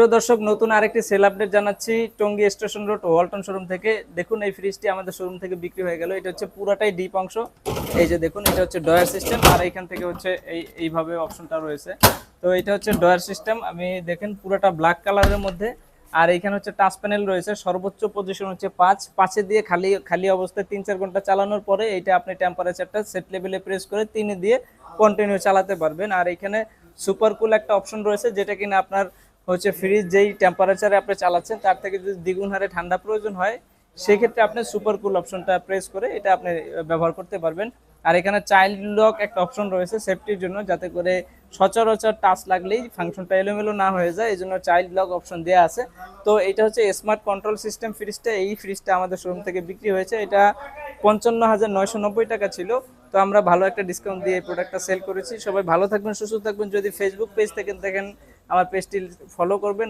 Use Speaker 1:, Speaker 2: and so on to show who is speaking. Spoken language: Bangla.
Speaker 1: প্রিয় দর্শক, নতুন আরেকটি সেল আপডেট জানাচ্ছি Tongi station road, Walton showroom থেকে। দেখুন, এই ফ্রিজটি আমাদের শোরুম থেকে বিক্রি হয়ে গেল। এটা হচ্ছে পুরাটাই ডিপ অংশ। এই যে দেখুন, এটা হচ্ছে ডয়ার সিস্টেম আর এইখান থেকে হচ্ছে এই, এইভাবে অপশনটা রয়েছে। তো এটা হচ্ছে ডয়ার সিস্টেম আমি দেখেন, পুরোটা ব্ল্যাক কালারের মধ্যে। আর এইখানে হচ্ছে টাচ প্যানেল রয়েছে। সর্বোচ্চ পজিশন হচ্ছে পাঁচ। পাঁচে দিয়ে খালি খালি অবস্থায় তিন, চার ঘণ্টা চালানোর পরে এইটা আপনি টেম্পারেচারটা সেট লেভেলে প্রেস করে তিনে দিয়ে কন্টিনিউ চালাতে পারবেন। আর এখানে সুপার কুল একটা অপশন রয়েছে, যেটা কিনা আপনার হচ্ছে ফ্রিজ যেই টেম্পারেচারে আপনি চালাচ্ছেন, তার থেকে যদি দ্বিগুণ হারে ঠান্ডা প্রয়োজন হয়, সেক্ষেত্রে আপনি সুপার কুল অপশনটা প্রেস করে এটা আপনি ব্যবহার করতে পারবেন। আর এখানে চাইল্ড লক একটা অপশন রয়েছে সেফটির জন্য, যাতে করে সচরাচর টাচ লাগলেই ফাংশনটা এলোমেলো না হয়ে যায় এই জন্য চাইল্ড লক অপশন দেওয়া আছে। তো এটা হচ্ছে স্মার্ট কন্ট্রোল সিস্টেম ফ্রিজটা এই ফ্রিজটা আমাদের শোরুম থেকে বিক্রি হয়েছে। এটা পঞ্চান্ন হাজার নয়শো নব্বই টাকা ছিল। তো আমরা ভালো একটা ডিসকাউন্ট দিয়ে এই প্রোডাক্টটা সেল করেছি। সবাই ভালো থাকবেন, সুস্থ থাকবেন। যদি ফেসবুক পেজ থেকে দেখেন আমার পেজটি ফলো করবেন।